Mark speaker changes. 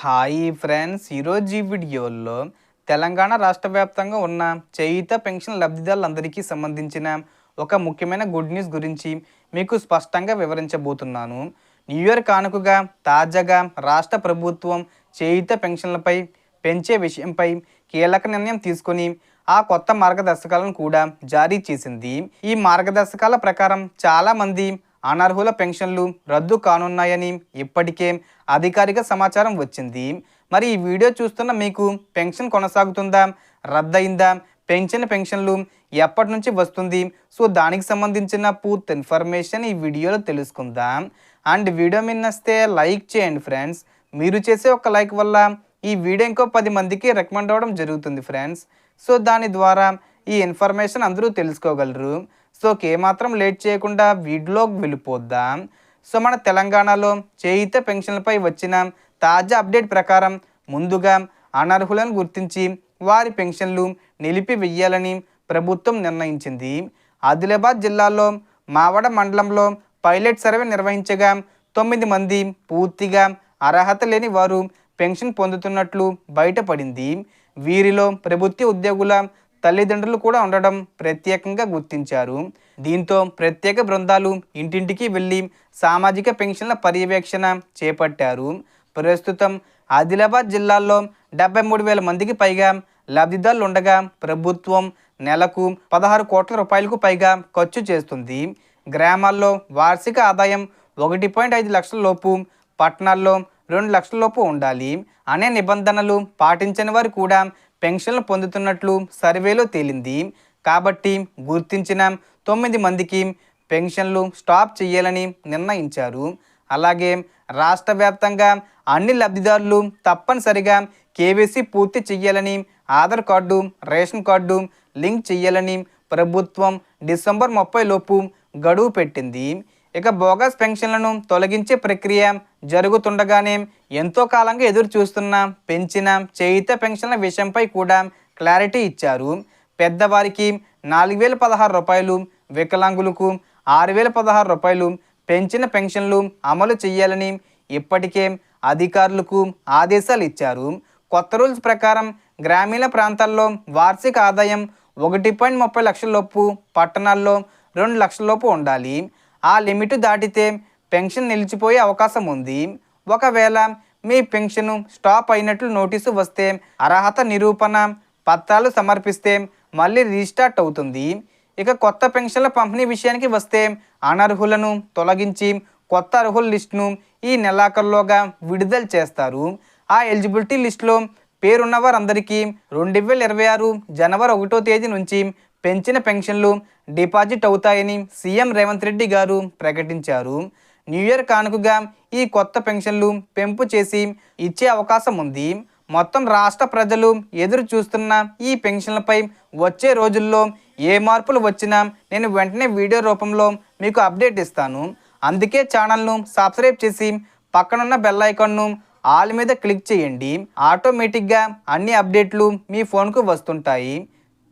Speaker 1: Hi friends ఈరోజు ఈ వీడియోలో తెలంగాణ రాష్ట్ర వ్యాప్తంగా ఉన్న చేయిత పెన్షన్ లబ్ధిదారులందరికీ సంబంధించిన ఒక ముఖ్యమైన గుడ్ న్యూస్ గురించి మీకు స్పష్టంగా వివరించబోతున్నాను. న్యూ ఇయర్ కానుకగా తాజాగా రాష్ట్ర ప్రభుత్వం చేయిత పెన్షన్లపై పెంచే విషయంపై కీలక నిర్ణయం తీసుకొని ఆ కొత్త మార్గదర్శకాలను కూడా జారీ చేసింది. ఈ మార్గదర్శకాల ప్రకారం చాలామంది అనర్హుల పెన్షన్లు రద్దు కానున్నాయని ఇప్పటికే అధికారిక సమాచారం వచ్చింది. మరి ఈ వీడియో చూస్తున్న మీకు పెన్షన్ కొనసాగుతుందా? రద్దయిందా? పెన్షన్ పెన్షన్లు ఎప్పటి నుంచి వస్తుంది? సో దానికి సంబంధించిన పూర్తి ఇన్ఫర్మేషన్ ఈ వీడియోలో తెలుసుకుందాం. అండ్ వీడియో మీద లైక్ చేయండి ఫ్రెండ్స్. మీరు చేసే ఒక లైక్ వల్ల ఈ వీడియో ఇంకో పది మందికి రికమెండ్ అవ్వడం జరుగుతుంది ఫ్రెండ్స్. సో దాని ద్వారా ఈ ఇన్ఫర్మేషన్ అందరూ తెలుసుకోగలరు. సో ఏమాత్రం లేట్ చేయకుండా వీడియోలోకి వెళ్ళిపోద్దాం? సో మన తెలంగాణలో చేయిత పెన్షన్లపై వచ్చిన తాజా అప్డేట్ ప్రకారం ముందుగా అనర్హులను గుర్తించి వారి పెన్షన్లు నిలిపివేయాలని ప్రభుత్వం నిర్ణయించింది. ఆదిలాబాద్ జిల్లాలో మావడ మండలంలో పైలట్ సర్వే నిర్వహించగా తొమ్మిది మంది పూర్తిగా అర్హత లేని వారు పెన్షన్ పొందుతున్నట్లు బయటపడింది. వీరిలో ప్రభుత్వ ఉద్యోగుల తల్లిదండ్రులు కూడా ఉండడం ప్రత్యేకంగా గుర్తించారు. దీంతో ప్రత్యేక బృందాలు ఇంటింటికి వెళ్ళి సామాజిక పెన్షన్ల పర్యవేక్షణ చేపట్టారు. ప్రస్తుతం ఆదిలాబాద్ జిల్లాలో డెబ్బై మూడు వేల మందికి పైగా లబ్ధిదారులు ఉండగా ప్రభుత్వం నెలకు పదహారు కోట్ల రూపాయలకు పైగా ఖర్చు చేస్తుంది. గ్రామాల్లో వార్షిక ఆదాయం ఒకటి పాయింట్ ఐదు లక్షల లోపు పట్టణాల్లో రెండు లక్షల లోపు ఉండాలి అనే నిబంధనలు పాటించని వారు కూడా పెన్షన్లు పొందుతున్నట్లు సర్వేలో తేలింది. కాబట్టి గుర్తించిన తొమ్మిది మందికి పెన్షన్లు స్టాప్ చేయాలని నిర్ణయించారు. అలాగే రాష్ట్ర వ్యాప్తంగా అన్ని లబ్ధిదారులు తప్పనిసరిగా కేవైసీ పూర్తి చేయాలని Aadhaar card ration card link చేయాలని ప్రభుత్వం డిసెంబర్ ముప్పై లోపు గడువు పెట్టింది. ఇక బోగస్ పెన్షన్లను తొలగించే ప్రక్రియ జరుగుతుండగానే ఎంతో కాలంగా ఎదురు చూస్తున్న పెంచిన చేయిత పెన్షన్ల విషయంపై కూడా క్లారిటీ ఇచ్చారు. పెద్దవారికి నాలుగు వేల పదహారు రూపాయలు వికలాంగులకు ఆరు వేల పదహారు రూపాయలు పెంచిన పెన్షన్లు అమలు చేయాలని ఇప్పటికే అధికారులకు ఆదేశాలు ఇచ్చారు. కొత్త రూల్స్ ప్రకారం గ్రామీణ ప్రాంతాల్లో వార్షిక ఆదాయం ఒకటి పాయింట్ ముప్పై లక్షల లోపు పట్టణాల్లో రెండు లక్షల లోపు ఉండాలి. ఆ లిమిట్ దాటితే పెన్షన్ నిలిచిపోయే అవకాశం ఉంది. ఒకవేళ మీ పెన్షన్ స్టాప్ అయినట్లు నోటీసు వస్తే అర్హత నిరూపణ పత్రాలు సమర్పిస్తే మళ్ళీ రీస్టార్ట్ అవుతుంది. ఇక కొత్త పెన్షన్ల పంపిణీ విషయానికి వస్తే అనర్హులను తొలగించి కొత్త అర్హుల లిస్టును ఈ నెలాఖరులోగా విడుదల చేస్తారు. ఆ ఎలిజిబిలిటీ లిస్టులో పేరున్న వారందరికీ రెండు వేల ఇరవై ఆరు జనవరి ఒకటో తేదీ నుంచి పెంచిన పెన్షన్లు డిపాజిట్ అవుతాయని సీఎం రేవంత్ రెడ్డి గారు ప్రకటించారు. న్యూ ఇయర్ కానుకగా ఈ కొత్త పెన్షన్లు పెంపు చేసి ఇచ్చే అవకాశం ఉంది. మొత్తం రాష్ట్ర ప్రజలు ఎదురు చూస్తున్న ఈ పెన్షన్లపై వచ్చే రోజుల్లో ఏ మార్పులు వచ్చినా నేను వెంటనే వీడియో రూపంలో మీకు అప్డేట్ ఇస్తాను. అందుకే ఛానల్ను సబ్స్క్రైబ్ చేసి పక్కనున్న బెల్ ఐకాన్ను ఆల్ మీద క్లిక్ చేయండి. ఆటోమేటిక్గా అన్ని అప్డేట్లు మీ ఫోన్కు వస్తుంటాయి.